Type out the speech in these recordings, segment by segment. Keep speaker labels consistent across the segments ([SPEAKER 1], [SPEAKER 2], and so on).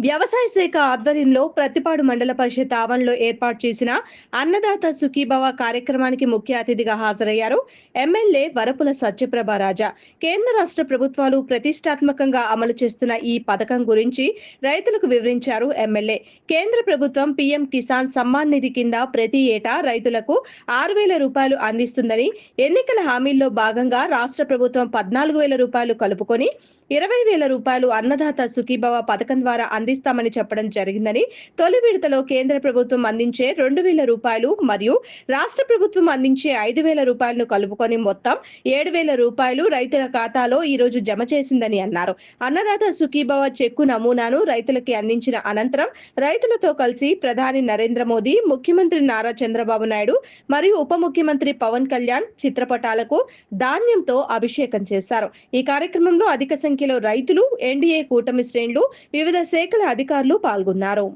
[SPEAKER 1] వ్యవసాయ శాఖ ఆధ్వర్యంలో ప్రతిపాడు మండల పరిషత్ ఆవరణలో ఏర్పాటు చేసిన అన్నదాత సుఖీభవ కార్యక్రమానికి ముఖ్య అతిథిగా హాజరయ్యారు ఎమ్మెల్యే వరపుల సత్యప్రభ రాజా. కేంద్ర రాష్ట్ర ప్రభుత్వాలు ప్రతిష్టాత్మకంగా అమలు చేస్తున్న ఈ పథకం గురించి రైతులకు వివరించారు ఎమ్మెల్యే. కేంద్ర ప్రభుత్వం పీఎం కిసాన్ సమ్మాన్ నిధి కింద ప్రతి ఏటా రైతులకు ఆరు వేల రూపాయలు అందిస్తుందని ఎన్నికల హామీల్లో భాగంగా రాష్ట్ర ప్రభుత్వం పద్నాలుగు వేల రూపాయలు కలుపుకొని ఇరవై వేల రూపాయలు అన్నదాత సుఖీభవ పథకం ద్వారా అందిస్తామని చెప్పడం జరిగిందని తొలి విడతలో కేంద్ర ప్రభుత్వం అందించే రెండు వేల రూపాయలు మరియు రాష్ట్ర ప్రభుత్వం అందించే ఐదు వేల రూపాయలను కలుపుకొని మొత్తం ఏడు వేల రూపాయలు రైతుల ఖాతాలో ఈ రోజు జమ చేసిందని అన్నారు. అన్నదాత సుఖీభవ చెక్కు నమూనాను రైతులకి అందించిన అనంతరం రైతులతో కలిసి ప్రధాని నరేంద్ర మోదీ ముఖ్యమంత్రి నారా చంద్రబాబు నాయుడు మరియు ఉప ముఖ్యమంత్రి పవన్ కళ్యాణ్ చిత్రపటాలకు ధాన్యంతో అభిషేకం చేశారు. ఈ కార్యక్రమంలో అధిక సంఖ్యలో రైతులు ఎన్డీఏ కూటమి శ్రేణులు వివిధ శాఖల అధికారులు పాల్గొన్నారు.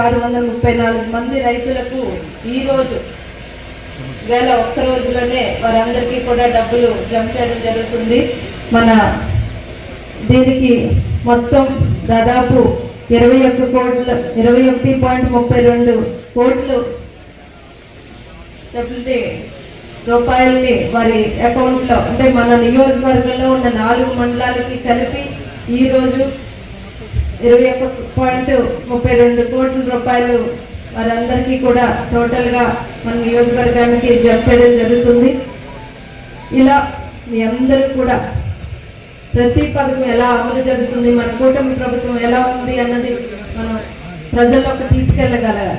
[SPEAKER 2] ఆరు వందల ముప్పై నాలుగు మంది రైతులకు ఈ రోజు వేల ఒక్క రోజులోనే వారందరికీ కూడా డబ్బులు జమ చేయడం జరుగుతుంది. మన దీనికి మొత్తం దాదాపు ఇరవై ఒక్క కోట్ల ఇరవై ఒకటి పాయింట్ ముప్పై రెండు కోట్లు డబ్బుల్ని రూపాయల్ని వారి అకౌంట్లో అంటే మన నియోజకవర్గంలో ఉన్న నాలుగు మండలాలకి కలిపి ఈ రోజు ఇరవై ఒక్క పాయింట్ ముప్పై రెండు కోట్ల రూపాయలు వారందరికీ కూడా టోటల్గా మన నియోజకవర్గానికి చెప్పడం జరుగుతుంది. ఇలా మీ అందరూ కూడా ప్రతి పథకం ఎలా అమలు జరుగుతుంది మన కూటమి ప్రభుత్వం ఎలా ఉంది అన్నది మనం ప్రజల్లోకి తీసుకెళ్ళగలగాలి.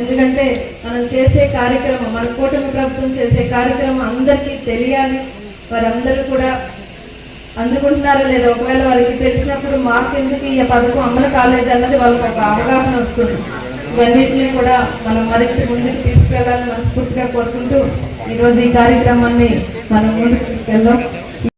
[SPEAKER 2] ఎందుకంటే మనం చేసే కార్యక్రమం మన కూటమి ప్రభుత్వం చేసే కార్యక్రమం అందరికీ తెలియాలి. వారందరూ కూడా అందుకుంటున్నారో లేదో ఒకవేళ వారికి తెలిసినప్పుడు మాకెందుకు ఈ పథకం అమలు కాలేదు అన్నది వాళ్ళకి ఒక అవగాహన వస్తుంది. ఇవన్నిటిని కూడా మనం మరింత ముందుకు తీసుకెళ్ళాలని మనస్ఫూర్తిగా కోరుకుంటూ ఈరోజు ఈ కార్యక్రమాన్ని మనం ముందుకు తీసుకెళ్దాం.